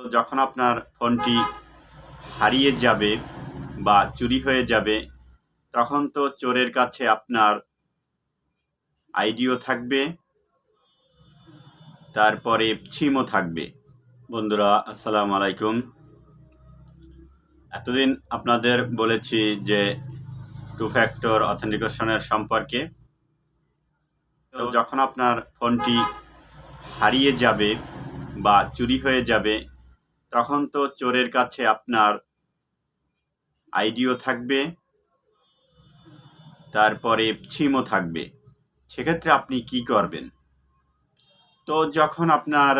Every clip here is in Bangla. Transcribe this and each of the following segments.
তো যখন আপনার ফোনটি হারিয়ে যাবে বা চুরি হয়ে যাবে, তখন তো চোরের কাছে আপনার আইডিও থাকবে, তারপরে ছিমও থাকবে। বন্ধুরা, আসসালামু আলাইকুম। এতদিন আপনাদের বলেছি যে টু ফ্যাক্টর অথেন্টিকেশনের সম্পর্কে। তো যখন আপনার ফোনটি হারিয়ে যাবে বা চুরি হয়ে যাবে তখন তো চোরের কাছে আপনার আইডিও থাকবে, তারপরে ছিমও থাকবে। সেক্ষেত্রে আপনি কি করবেন? তো যখন আপনার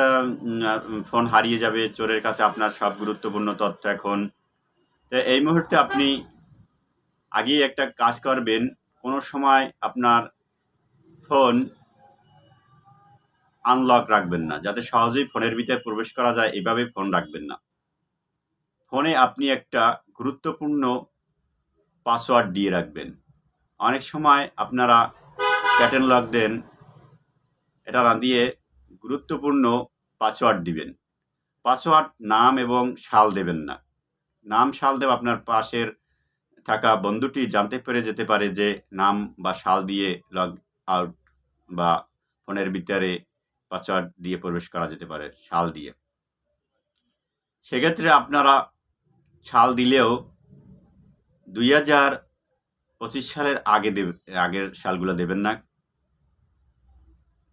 ফোন হারিয়ে যাবে, চোরের কাছে আপনার সব গুরুত্বপূর্ণ তথ্য এখন এই মুহূর্তে আপনি আগেই একটা কাজ করবেন। কোনো সময় আপনার ফোন আনলক রাখবেন না। যাতে সহজেই ফোনের ভিতরে প্রবেশ করা যায়, এভাবে ফোন রাখবেন না। ফোনে আপনি একটা গুরুত্বপূর্ণ পাসওয়ার্ড দিয়ে রাখবেন। অনেক সময় আপনারা প্যাটার্ন লক দেন, এটা না দিয়ে গুরুত্বপূর্ণ পাসওয়ার্ড দিবেন। পাসওয়ার্ড নাম এবং সাল দেবেন না। নাম, সাল দেব আপনার পাশের থাকা বন্ধুটি জানতে পেরে যেতে পারে যে নাম বা সাল দিয়ে লগ আউট বা ফোনের ভিতরে পাসওয়ার্ড দিয়ে প্রবেশ করা যেতে পারে সাল দিয়ে। সেক্ষেত্রে আপনারা সাল দিলেও দুই হাজার পঁচিশ সালের আগে দেবে, আগের সালগুলো দেবেন না।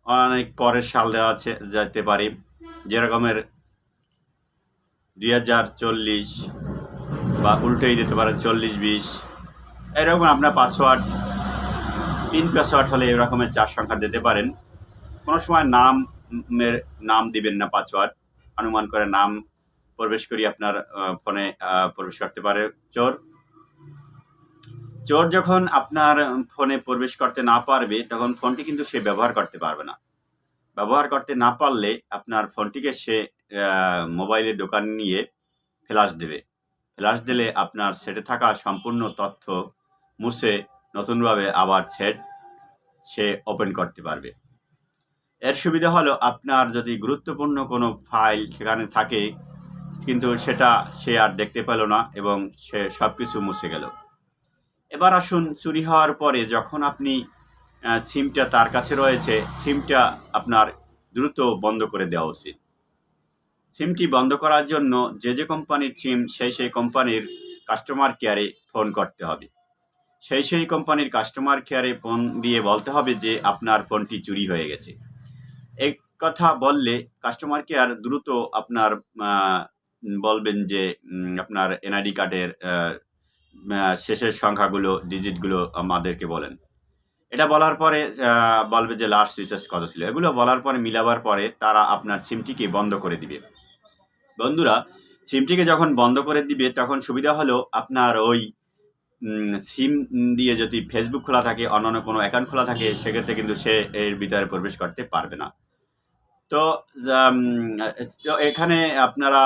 অনেক পরের সাল দেওয়া আছে যেতে পারে। যেরকমের দুই হাজার চল্লিশ বা উল্টেই দিতে পারেন চল্লিশ বিশ। এরকম আপনার পাসওয়ার্ড, পিন পাসওয়ার্ড হলে এরকমের চার সংখ্যা দিতে পারেন। কোনো সময় নামের নাম দিবেন না পাসওয়ার্ড অনুমান করে নাম প্রবেশ করি আপনার ফোনে প্রবেশ করতে পারে। চোর। চোর যখন আপনার ফোনে প্রবেশ করতে না পারবে, তখন ফোনটি কিন্তু সে ব্যবহার করতে পারবে না। ব্যবহার করতে না পারলে আপনার ফোনটিকে সে মোবাইলের দোকান নিয়ে ফ্ল্যাশ দেবে। ফ্ল্যাশ দিলে আপনার সেটে থাকা সম্পূর্ণ তথ্য মুছে নতুনভাবে আবার সেট, সে ওপেন করতে পারবে। এর সুবিধা হলো আপনার যদি গুরুত্বপূর্ণ কোনো ফাইল সেখানে থাকে, কিন্তু সেটা সে আর দেখতে পেল না এবং সে সব কিছু মুছে গেল। এবার আসুন চুরি হওয়ার পরে যখন আপনি সিমটা তার কাছে রয়েছে, সিমটা আপনার দ্রুত বন্ধ করে দেওয়া উচিত। সিমটি বন্ধ করার জন্য যে যে কোম্পানির সিম, সেই সেই কোম্পানির কাস্টমার কেয়ারে ফোন করতে হবে। সেই সেই কোম্পানির কাস্টমার কেয়ারে ফোন দিয়ে বলতে হবে যে আপনার ফোনটি চুরি হয়ে গেছে। এই কথা বললে কাস্টমার কেয়ার দ্রুত আপনার বলবেন যে আপনার এনআইডি কার্ডের শেষের সংখ্যাগুলো ডিজিটগুলো আমাদেরকে বলেন। এটা বলার পরে বলবে যে লাস্ট রিচার্জ কত ছিল? এগুলো বলার পরে, মিলাবার পরে তারা আপনার সিমটিকে বন্ধ করে দিবে। বন্ধুরা সিমটিকে যখন বন্ধ করে দিবে, তখন সুবিধা হলো আপনার ওই সিম দিয়ে যদি ফেসবুক খোলা থাকে, অন্যান্য কোনো অ্যাকাউন্ট খোলা থাকে, সেক্ষেত্রে কিন্তু সে এর ভিতরে প্রবেশ করতে পারবে না। তো এখানে আপনারা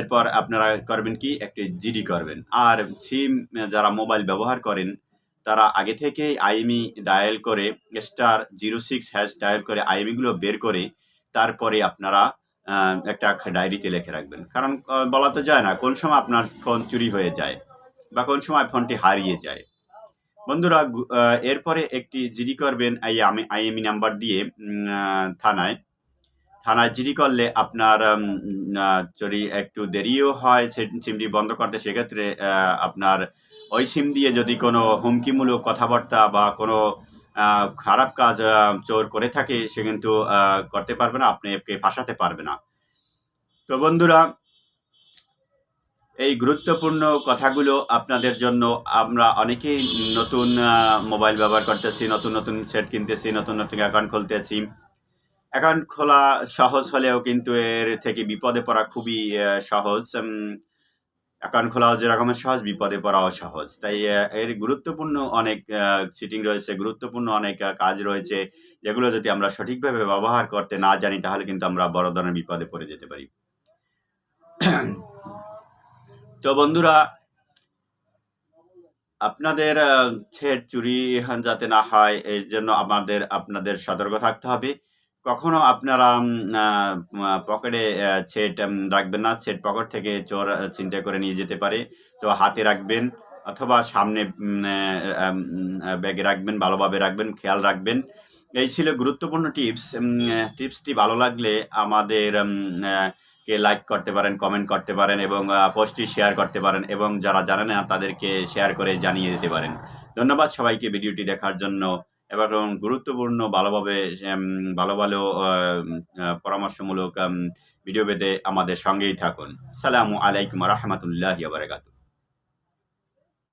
এরপর আপনারা করবেন কি? একটি জিডি করবেন। আর সিম যারা মোবাইল ব্যবহার করেন, তারা আগে থেকেই আইএমই ডায়াল করে, star zero six hash dial করে আইএমইগুলো বের করে, তারপরে আপনারা একটা ডায়েরিতে লিখে রাখবেন। কারণ বলা তো যায় না, কোন সময় আপনার ফোন চুরি হয়ে যায় বা কোন সময় ফোনটি হারিয়ে যায়। বন্ধুরা এরপরে একটি জিডি করবেন এই আমি, আইএমই নাম্বার দিয়ে থানায়। থানায় জিডি করলে আপনার যদি একটু দেরিও হয় সিমটি বন্ধ করতে, সেক্ষেত্রে আপনার ওই সিম দিয়ে যদি কোনো হুমকিমূলক কথাবার্তা বা কোনো খারাপ কাজ চোর করে থাকে, সে কিন্তু করতে পারবে না, আপনি আপনাকে ফাঁসাতে পারবে না। তো বন্ধুরা, এই গুরুত্বপূর্ণ কথাগুলো আপনাদের জন্য আমরা অনেকেই নতুন মোবাইল ব্যবহার করতেছি, নতুন নতুন সেট কিনতেছি, নতুন নতুন অ্যাকাউন্ট খুলতেছি। অ্যাকাউন্ট খোলা সহজ হলেও কিন্তু এর থেকে বিপদে পড়া খুবই সহজ। অ্যাকাউন্ট খোলাও যেরকম সহজ, বিপদে পড়াও সহজ। তাই এর গুরুত্বপূর্ণ অনেক সিটিং রয়েছে, গুরুত্বপূর্ণ অনেক কাজ রয়েছে। যেগুলো যদি আমরা সঠিকভাবে ব্যবহার করতে না জানি, তাহলে কিন্তু আমরা বড় ধরনের বিপদে পড়ে যেতে পারি। তো বন্ধুরা, আপনাদের সেট চুরি যাতে না হয় এই জন্য আমাদের, আপনাদের সতর্ক থাকতে হবে। কখনো আপনারা পকেটে ছেট রাখবেন না। ছেট পকেট থেকে চোর ছিনতাই করে নিয়ে যেতে পারে। তো হাতে রাখবেন অথবা সামনে ব্যাগে রাখবেন, ভালোভাবে রাখবেন, খেয়াল রাখবেন। এই ছিল গুরুত্বপূর্ণ টিপস। টিপসটি ভালো লাগলে আমাদের কে লাইক করতে পারেন, কমেন্ট করতে পারেন এবং পোস্টটি শেয়ার করতে পারেন এবং যারা জানে না তাদেরকে শেয়ার করে জানিয়ে দিতে পারেন। ধন্যবাদ সবাইকে ভিডিওটি দেখার জন্য। এবং গুরুত্বপূর্ণ ভালোভাবে ভালো ভালো পরামর্শমূলক ভিডিও পেতে আমাদের সঙ্গেই থাকুন। সালামু আলাইকুম রহমতুল্লাহ বারকাত